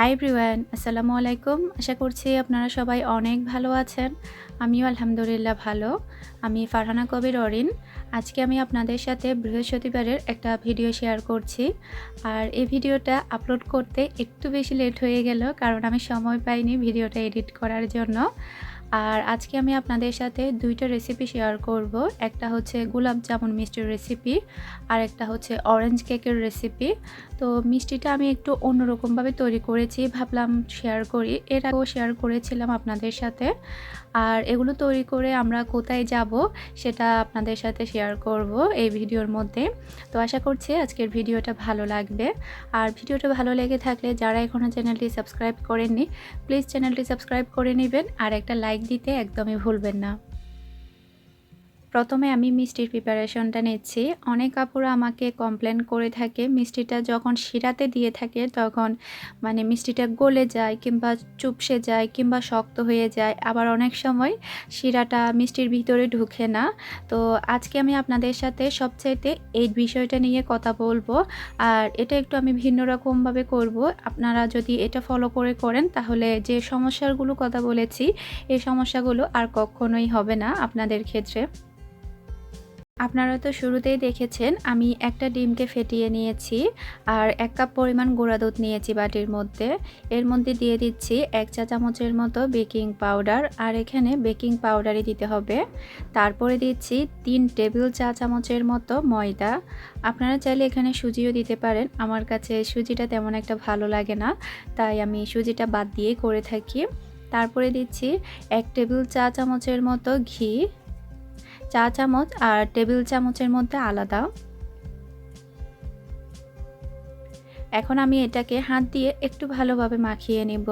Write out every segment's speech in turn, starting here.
High ব্রিওয়ান আসসালামু আলাইকুম আশা করছি আপনারা সবাই অনেক ভালো আছেন। আমিও আলহামদুলিল্লাহ ভালো। আমি ফারহানা কবির অরিন। আজকে আমি আপনাদের সাথে বৃহস্পতিবারের একটা ভিডিও শেয়ার করছি। আর এই ভিডিওটা আপলোড করতে একটু বেশি লেট হয়ে গেল, কারণ আমি সময় পাইনি ভিডিওটা এডিট করার জন্য। আর আজকে আমি আপনাদের সাথে দুইটা রেসিপি শেয়ার করব। একটা হচ্ছে গোলাপ জামুন মিষ্টির রেসিপি আর একটা হচ্ছে অরেঞ্জ কেকের রেসিপি তো মিষ্টিটা আমি একটু অন্যরকমভাবে তৈরি করেছি, ভাবলাম শেয়ার করি। এর আগেও শেয়ার করেছিলাম আপনাদের সাথে। আর এগুলো তৈরি করে আমরা কোথায় যাব সেটা আপনাদের সাথে শেয়ার করব এই ভিডিওর মধ্যে। তো আশা করছি আজকের ভিডিওটা ভালো লাগবে। আর ভিডিওটা ভালো লেগে থাকলে যারা এখনও চ্যানেলটি সাবস্ক্রাইব করেননি প্লিজ চ্যানেলটি সাবস্ক্রাইব করে নেবেন। আর একটা লাইক দিতে একদমই ভুলবেন না। প্রথমে আমি মিষ্টির প্রিপারেশনটা নিচ্ছি। অনেক কাপড় আমাকে কমপ্লেন করে থাকে, মিষ্টিটা যখন শিরাতে দিয়ে থাকে তখন মানে মিষ্টিটা গলে যায় কিংবা চুপসে যায় কিংবা শক্ত হয়ে যায়। আবার অনেক সময় শিরাটা মিষ্টির ভিতরে ঢুকে না। তো আজকে আমি আপনাদের সাথে সবচাইতে এই বিষয়টা নিয়ে কথা বলব। আর এটা একটু আমি ভিন্ন রকমভাবে করব। আপনারা যদি এটা ফলো করে করেন তাহলে যে সমস্যাগুলো কথা বলেছি, এই সমস্যাগুলো আর কখনোই হবে না আপনাদের ক্ষেত্রে। আপনারা তো শুরুতেই দেখেছেন, আমি একটা ডিমকে ফেটিয়ে নিয়েছি আর এক কাপ পরিমাণ গুঁড়া দুধ নিয়েছি বাটির মধ্যে। এর মধ্যে দিয়ে দিচ্ছি এক চা চামচের মতো বেকিং পাউডার আর এখানে বেকিং পাউডারই দিতে হবে। তারপরে দিচ্ছি তিন টেবিল চা চামচের মতো ময়দা। আপনারা চাইলে এখানে সুজিও দিতে পারেন, আমার কাছে সুজিটা তেমন একটা ভালো লাগে না, তাই আমি সুজিটা বাদ দিয়েই করে থাকি। তারপরে দিচ্ছি এক টেবিল চা চামচের মতো ঘি চা চামচ আর টেবিল চামচের মধ্যে আলাদা। এখন আমি এটাকে হাত দিয়ে একটু ভালোভাবে মাখিয়ে নেব।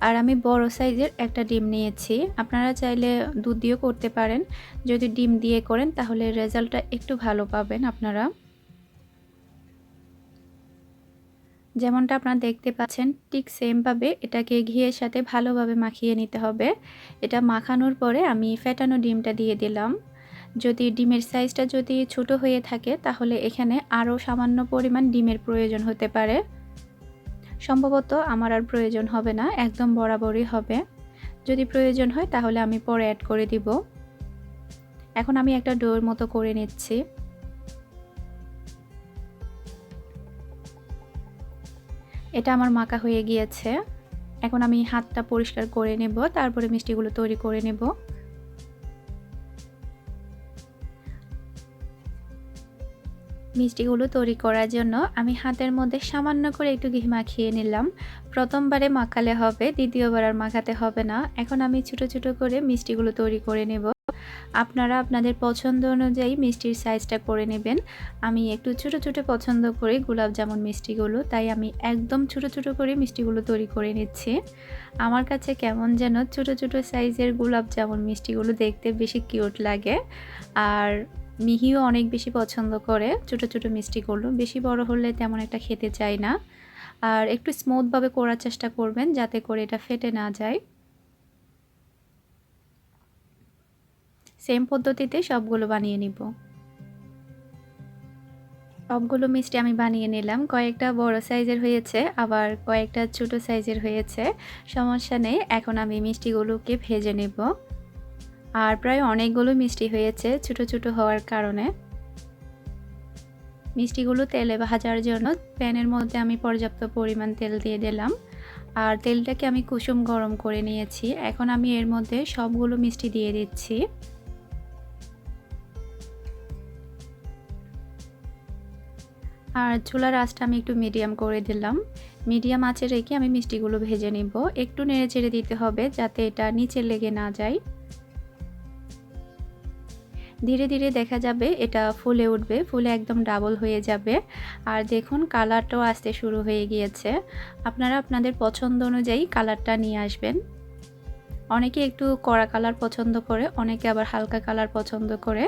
আর আমি বড় সাইজের একটা ডিম নিয়েছি। আপনারা চাইলে দুধ দিয়েও করতে পারেন। যদি ডিম দিয়ে করেন তাহলে রেজাল্টটা একটু ভালো পাবেন আপনারা। যেমনটা আপনারা দেখতে পাচ্ছেন, ঠিক সেমভাবে এটাকে ঘিয়ের সাথে ভালোভাবে মাখিয়ে নিতে হবে। এটা মাখানোর পরে আমি ফেটানো ডিমটা দিয়ে দিলাম। যদি ডিমের সাইজটা যদি ছোট হয়ে থাকে, তাহলে এখানে আরও সামান্য পরিমাণ ডিমের প্রয়োজন হতে পারে। সম্ভবত আমার আর প্রয়োজন হবে না, একদম বরাবরই হবে। যদি প্রয়োজন হয়, তাহলে আমি পরে অ্যাড করে দিব। এখন আমি একটা ডোর মতো করে নিচ্ছি। এটা আমার মাকা হয়ে গিয়েছে। এখন আমি হাতটা পরিষ্কার করে নেব, তারপরে মিষ্টিগুলো তৈরি করে নেব। মিষ্টিগুলো তৈরি করার জন্য আমি হাতের মধ্যে সামান্য করে একটু ঘি মাখিয়ে নিলাম। প্রথমবারে মাখালে হবে, দ্বিতীয়বার আর মাখাতে হবে না। এখন আমি ছোট ছোট করে মিষ্টিগুলো তৈরি করে নেব। আপনারা আপনাদের পছন্দ অনুযায়ী মিষ্টির সাইজটা করে নেবেন। আমি একটু ছোট ছোট পছন্দ করি জামুন মিষ্টিগুলো, তাই আমি একদম ছোট ছোট করে মিষ্টিগুলো তৈরি করে নিচ্ছি। আমার কাছে কেমন যেন ছোট ছোট সাইজের জামুন মিষ্টিগুলো দেখতে বেশি কিউট লাগে। আর মিহিও অনেক বেশি পছন্দ করে, ছোটো ছোটো মিষ্টিগুলো বেশি বড় হলে তেমন একটা খেতে চায় না। আর একটু স্মুথভাবে করার চেষ্টা করবেন যাতে করে এটা ফেটে না যায়। সেম পদ্ধতিতে সবগুলো বানিয়ে নিব। সবগুলো মিষ্টি আমি বানিয়ে নিলাম। কয়েকটা বড় সাইজের হয়েছে, আবার কয়েকটা ছোট সাইজের হয়েছে। সমস্যা নেই, এখন আমি মিষ্টিগুলোকে ভেজে নেব। আর প্রায় অনেকগুলো মিষ্টি হয়েছে ছোট ছোট হওয়ার কারণে। মিষ্টিগুলো তেলে ভাজার জন্য প্যানের মধ্যে আমি পর্যাপ্ত পরিমাণ তেল দিয়ে দিলাম। আর তেলটাকে আমি কুসুম গরম করে নিয়েছি। এখন আমি এর মধ্যে সবগুলো মিষ্টি দিয়ে দিচ্ছি। আর চুলার আঁচটা আমি একটু মিডিয়াম করে দিলাম। মিডিয়াম আঁচে রেখে আমি মিষ্টিগুলো ভেজে নিব। একটু নেড়ে চেড়ে দিতে হবে যাতে এটা নিচে লেগে না যায়। ধীরে ধীরে দেখা যাবে এটা ফুলে উঠবে, ফুলে একদম ডাবল হয়ে যাবে। আর দেখুন কালারটাও আসতে শুরু হয়ে গিয়েছে। আপনারা আপনাদের পছন্দ অনুযায়ী কালারটা নিয়ে আসবেন। অনেকে একটু কড়া কালার পছন্দ করে, অনেকে আবার হালকা কালার পছন্দ করে।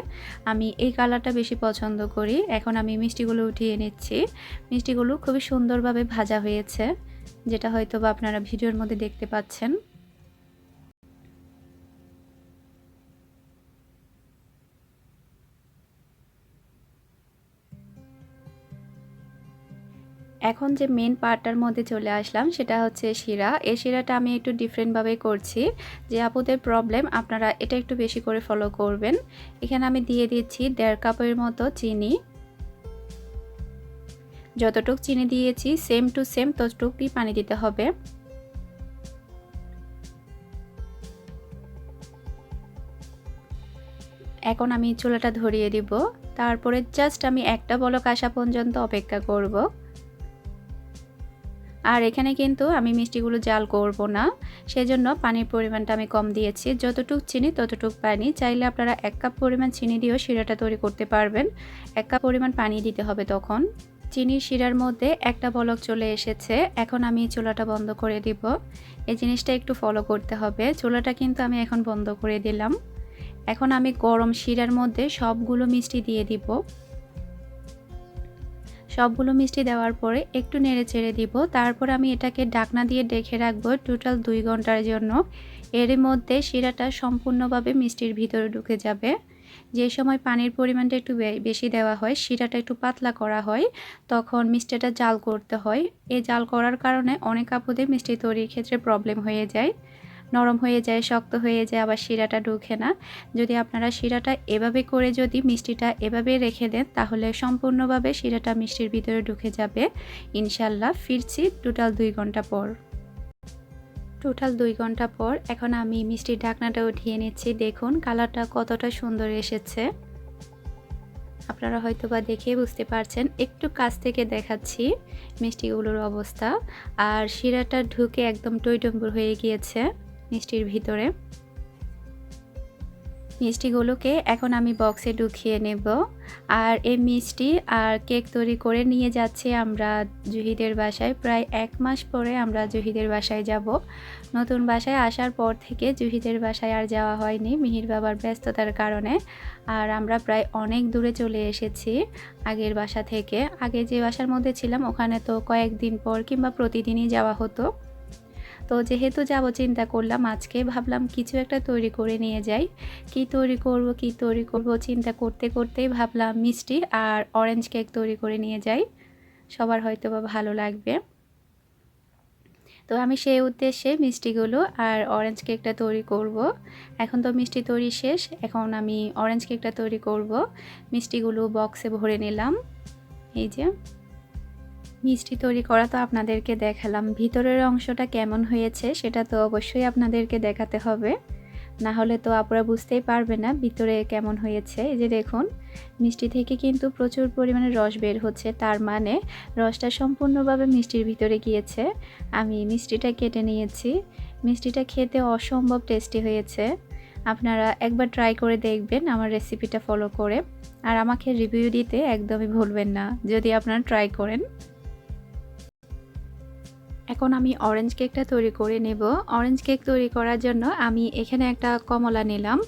আমি এই কালারটা বেশি পছন্দ করি। এখন আমি মিষ্টিগুলো উঠিয়ে নিচ্ছি। মিষ্টিগুলো খুবই সুন্দরভাবে ভাজা হয়েছে, যেটা হয়তো বা আপনারা ভিডিওর মধ্যে দেখতে পাচ্ছেন। এখন যে মেন পার্টটার মধ্যে চলে আসলাম সেটা হচ্ছে শিরা। এই শিরাটা আমি একটু ডিফারেন্টভাবে করছি যে, আপুদের প্রবলেম আপনারা এটা একটু বেশি করে ফলো করবেন। এখানে আমি দিয়ে দিচ্ছি দেড় কাপের মতো চিনি। যতটুক চিনি দিয়েছি সেম টু সেম ততটুকুই পানি দিতে হবে। এখন আমি চুলাটা ধরিয়ে দিব। তারপরে জাস্ট আমি একটা বলক আসা পর্যন্ত অপেক্ষা করব। আর এখানে কিন্তু আমি মিষ্টিগুলো জাল করব না। সেজন্য পানির পরিমাণটা আমি কম দিয়েছি। যতটুক চিনি, ততটুক পানি। চাইলে আপনারা এক কাপ পরিমাণ চিনি দিয়েও শিরাটা তৈরি করতে পারবেন। এক কাপ পরিমাণ পানি দিতে হবে তখন। চিনির শিরার মধ্যে একটা বলক চলে এসেছে। এখন আমি চুলাটা বন্ধ করে দিব। এই জিনিসটা একটু ফলো করতে হবে। চুলাটা কিন্তু আমি এখন বন্ধ করে দিলাম। এখন আমি গরম শিরার মধ্যে সবগুলো মিষ্টি দিয়ে দিব। সবগুলো মিষ্টি দেওয়ার পরে একটু নেড়ে চেড়ে দিব। তারপর আমি এটাকে ডাকনা দিয়ে ডেকে রাখব টোটাল দুই ঘণ্টার জন্য। এর মধ্যে শিরাটা সম্পূর্ণভাবে মিষ্টির ভিতরে ঢুকে যাবে। যে সময় পানির পরিমাণটা একটু বেশি দেওয়া হয়, শিরাটা একটু পাতলা করা হয়, তখন মিষ্টিটা জাল করতে হয়। এই জাল করার কারণে অনেক আপুদের মিষ্টি তৈরির ক্ষেত্রে প্রবলেম হয়ে যায়। নরম হয়ে যায়, শক্ত হয়ে যায়, আবার শিরাটা ঢুকে না। যদি আপনারা শিরাটা এভাবে করে যদি মিষ্টিটা এভাবে রেখে দেন, তাহলে সম্পূর্ণভাবে শিরাটা মিষ্টির ভিতরে ঢুকে যাবে। ইনশাল্লাহ ফিরছি টোটাল দুই ঘণ্টা পর। টোটাল দুই ঘণ্টা পর এখন আমি মিষ্টির ঢাকনাটা উঠিয়ে নিচ্ছি। দেখুন কালারটা কতটা সুন্দর এসেছে। আপনারা হয়তো বা দেখে বুঝতে পারছেন, একটু কাছ থেকে দেখাচ্ছি মিষ্টিগুলোর অবস্থা। আর শিরাটা ঢুকে একদম টইটম্বুর হয়ে গিয়েছে। মিষ্টির ভিতরে। মিষ্টিগুলোকে এখন আমি বক্সে ঢুকিয়ে নেব। আর এই মিষ্টি আর কেক তৈরি করে নিয়ে যাচ্ছি আমরা জুহিদের বাসায়। প্রায় এক মাস পরে আমরা জুহিদের বাসায় যাব। নতুন বাসায় আসার পর থেকে জুহিদের বাসায় আর যাওয়া হয়নি মিহির বাবার ব্যস্ততার কারণে। আর আমরা প্রায় অনেক দূরে চলে এসেছি আগের বাসা থেকে। আগে যে বাসার মধ্যে ছিলাম, ওখানে তো কয়েকদিন পর কিংবা প্রতিদিনই যাওয়া হতো। তো যেহেতু যাব চিন্তা করলাম, আজকে ভাবলাম কিছু একটা তৈরি করে নিয়ে যাই। কি তৈরি করব, কি তৈরি করব চিন্তা করতে করতেই ভাবলাম মিষ্টি আর অরেঞ্জ কেক তৈরি করে নিয়ে যাই। সবার হয়তো বা ভালো লাগবে। তো আমি সেই উদ্দেশ্যে মিষ্টিগুলো আর অরেঞ্জ কেকটা তৈরি করব। এখন তো মিষ্টি তৈরি শেষ, এখন আমি অরেঞ্জ কেকটা তৈরি করব। মিষ্টিগুলো বক্সে ভরে নিলাম। এই যে। মিষ্টি তৈরি করা তো আপনাদেরকে দেখালাম। ভিতরের অংশটা কেমন হয়েছে সেটা তো অবশ্যই আপনাদেরকে দেখাতে হবে। না হলে তো আপনারা বুঝতেই পারবে না ভিতরে কেমন হয়েছে। এই যে দেখুন, মিষ্টি থেকে কিন্তু প্রচুর পরিমাণে রস বের হচ্ছে। তার মানে রসটা সম্পূর্ণভাবে মিষ্টির ভিতরে গিয়েছে। আমি মিষ্টিটা কেটে নিয়েছি। মিষ্টিটা খেতে অসম্ভব টেস্টি হয়েছে। আপনারা একবার ট্রাই করে দেখবেন আমার রেসিপিটা ফলো করে। আর আমাকে রিভিউ দিতে একদমই ভুলবেন না, যদি আপনারা ট্রাই করেন। এখন আমি অরেঞ্জ কেকটা তৈরি করে নেব। অরেঞ্জ কেক তৈরি করার জন্য আমি এখানে একটা কমলা নিলাম।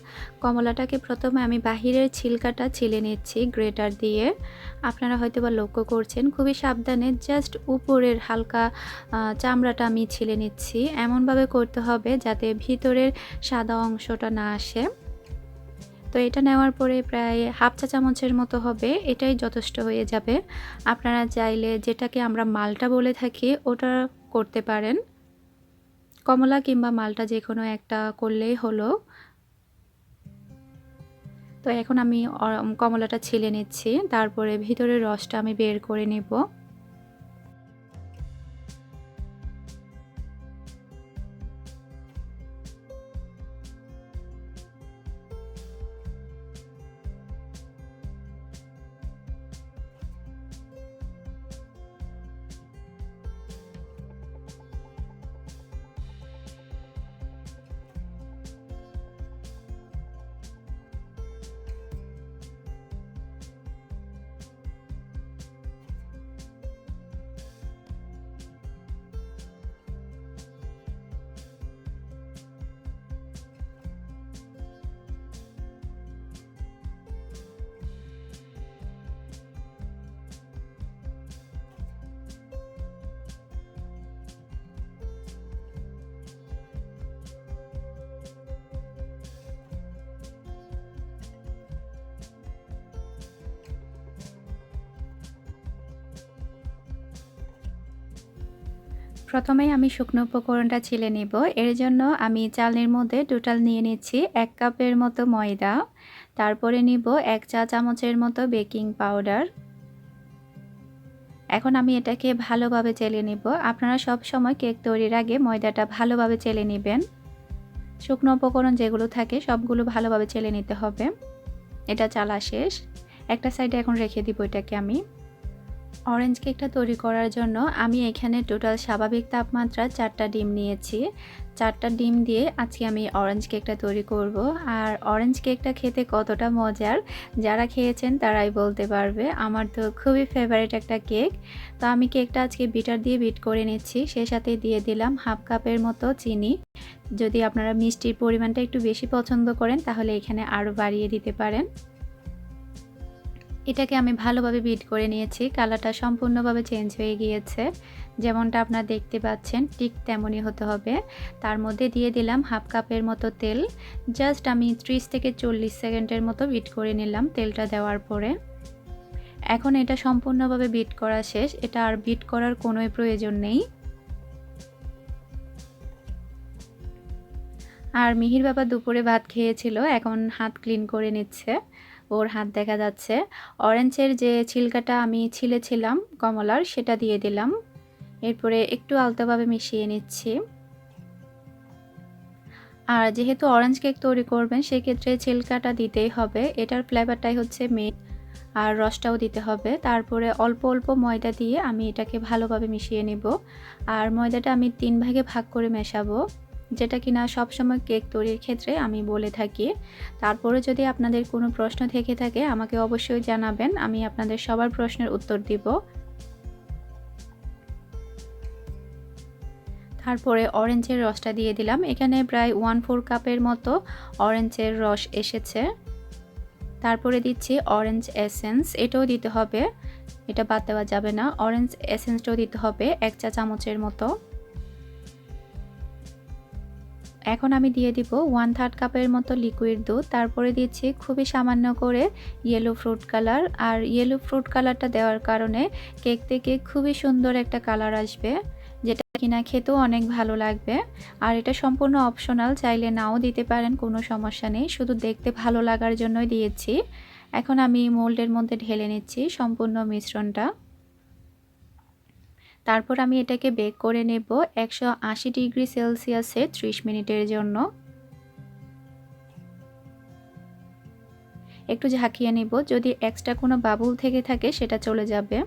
কমলাটাকে প্রথমে আমি বাহিরের ছিলকাটা ছিলে নিচ্ছি গ্রেটার দিয়ে। আপনারা হয়তো বা লক্ষ্য করছেন, খুবই সাবধানে জাস্ট উপরের হালকা চামড়াটা আমি ছিলে নিচ্ছি। এমনভাবে করতে হবে যাতে ভিতরের সাদা অংশটা না আসে। তো এটা নেওয়ার পরে প্রায় হাফ চা চামচের মতো হবে, এটাই যথেষ্ট হয়ে যাবে। আপনারা চাইলে যেটাকে আমরা মালটা বলে থাকি, ওটা করতে পারেন। কমলা কিংবা মালটা যে কোনো একটা করলেই হলো। তো এখন আমি কমলাটা ছিলে নিচ্ছি, তারপরে ভিতরের রসটা আমি বের করে নেব। প্রথমেই আমি শুকনো উপকরণটা ছিলে নিব। এর জন্য আমি চালনির মধ্যে টোটাল নিয়ে নিচ্ছি এক কাপের মতো ময়দা। তারপরে নিব এক চা চামচের মতো বেকিং পাউডার। এখন আমি এটাকে ভালোভাবে চেলে নিব। আপনারা সব সময় কেক তৈরির আগে ময়দাটা ভালোভাবে চেলে নেবেন। শুকনো উপকরণ যেগুলো থাকে সবগুলো ভালোভাবে চেলে নিতে হবে। এটা চালা শেষ। একটা সাইডে এখন রেখে দিব এটাকে আমি। অরেঞ্জ কেকটা তৈরি করার জন্য আমি এখানে টোটাল স্বাভাবিক তাপমাত্রা চারটা ডিম নিয়েছি। চারটা ডিম দিয়ে আজকে আমি অরেঞ্জ কেকটা তৈরি করব। আর অরেঞ্জ কেকটা খেতে কতটা মজার, যারা খেয়েছেন তারাই বলতে পারবে। আমার তো খুবই ফেভারিট একটা কেক। তো আমি কেকটা আজকে বিটার দিয়ে বিট করে নিচ্ছি। সে সাথে দিয়ে দিলাম হাফ কাপের মতো চিনি। যদি আপনারা মিষ্টির পরিমাণটা একটু বেশি পছন্দ করেন তাহলে এখানে আরও বাড়িয়ে দিতে পারেন। এটাকে আমি ভালোভাবে বিট করে নিয়েছি। কালারটা সম্পূর্ণভাবে চেঞ্জ হয়ে গিয়েছে। যেমনটা আপনারা দেখতে পাচ্ছেন, ঠিক তেমনই হতে হবে। তার মধ্যে দিয়ে দিলাম হাফ কাপের মতো তেল। জাস্ট আমি 30 থেকে চল্লিশ সেকেন্ডের মতো বিট করে নিলাম তেলটা দেওয়ার পরে। এখন এটা সম্পূর্ণভাবে বিট করা শেষ। এটা আর বিট করার কোনোই প্রয়োজন নেই। আর মিহির বাবা দুপুরে ভাত খেয়েছিল, এখন হাত ক্লিন করে নিচ্ছে। ওর হাত দেখা যাচ্ছে। অরেঞ্জের যে ছিলকাটা আমি ছিলেছিলাম কমলার, সেটা দিয়ে দিলাম। এরপরে একটু আলতোভাবে মিশিয়ে নিচ্ছি। আর যেহেতু অরেঞ্জ কেক তৈরি করবেন, সেক্ষেত্রে ছিলকাটা দিতেই হবে। এটার ফ্লেভারটাই হচ্ছে মেট আর রসটাও দিতে হবে। তারপরে অল্প অল্প ময়দা দিয়ে আমি এটাকে ভালোভাবে মিশিয়ে নেব। আর ময়দাটা আমি তিন ভাগে ভাগ করে মেশাবো। যেটা কিনা সবসময় কেক তৈরির ক্ষেত্রে আমি বলে থাকি। তারপরে যদি আপনাদের কোনো প্রশ্ন থেকে থাকে, আমাকে অবশ্যই জানাবেন। আমি আপনাদের সবার প্রশ্নের উত্তর দিব। তারপরে অরেঞ্জের রসটা দিয়ে দিলাম। এখানে প্রায় ওয়ান ফোর কাপের মতো অরেঞ্জের রস এসেছে। তারপরে দিচ্ছি অরেঞ্জ এসেন্স। এটাও দিতে হবে। এটা বাদ দেওয়া যাবে না। অরেঞ্জ এসেন্সটাও দিতে হবে, এক চা চামচের মতো। এখন আমি দিয়ে দিব ওয়ান থার্ড কাপের মতো লিকুইড দুধ। তারপরে দিচ্ছি খুবই সামান্য করে ইয়েলো ফ্রুট কালার আর ইয়েলো ফ্রুট কালারটা দেওয়ার কারণে কেক থেকে খুবই সুন্দর একটা কালার আসবে, যেটা কিনা খেতেও অনেক ভালো লাগবে। আর এটা সম্পূর্ণ অপশনাল চাইলে নাও দিতে পারেন, কোনো সমস্যা নেই। শুধু দেখতে ভালো লাগার জন্যই দিয়েছি। এখন আমি মোল্ডের মধ্যে ঢেলে নিচ্ছি সম্পূর্ণ মিশ্রণটা। তারপর আমি এটাকে বেক করে নেব একশো আশি ডিগ্রি সেলসিয়াসে ত্রিশ মিনিটের জন্য। একটু ঝাঁকিয়ে নেব, যদি এক্সট্রা কোনো বাবুল থেকে থাকে সেটা চলে যাবে।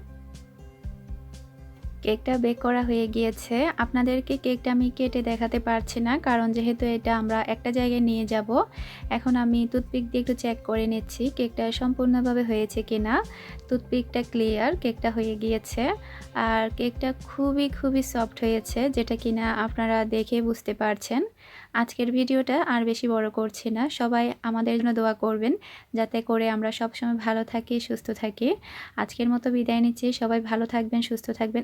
কেকটা বেক করা হয়ে গিয়েছে। আপনাদেরকে কেকটা আমি কেটে দেখাতে পারছি না, কারণ যেহেতু এটা আমরা একটা জায়গায় নিয়ে যাব, এখন আমি টুথপিক দিয়ে একটু চেক করে নিচ্ছি কেকটা সম্পূর্ণভাবে হয়েছে কি না টুথপিকটা ক্লিয়ার কেকটা হয়ে গিয়েছে। আর কেকটা খুবই খুবই সফট হয়েছে, যেটা কিনা আপনারা দেখে বুঝতে পারছেন। আজকের ভিডিওটা আর বেশি বড় করছি না, সবাই আমাদের জন্য দোয়া করবেন, যাতে করে আমরা সবসময় ভালো থাকি, সুস্থ থাকি। আজকের মতো বিদায় নিচ্ছি, সবাই ভালো থাকবেন, সুস্থ থাকবেন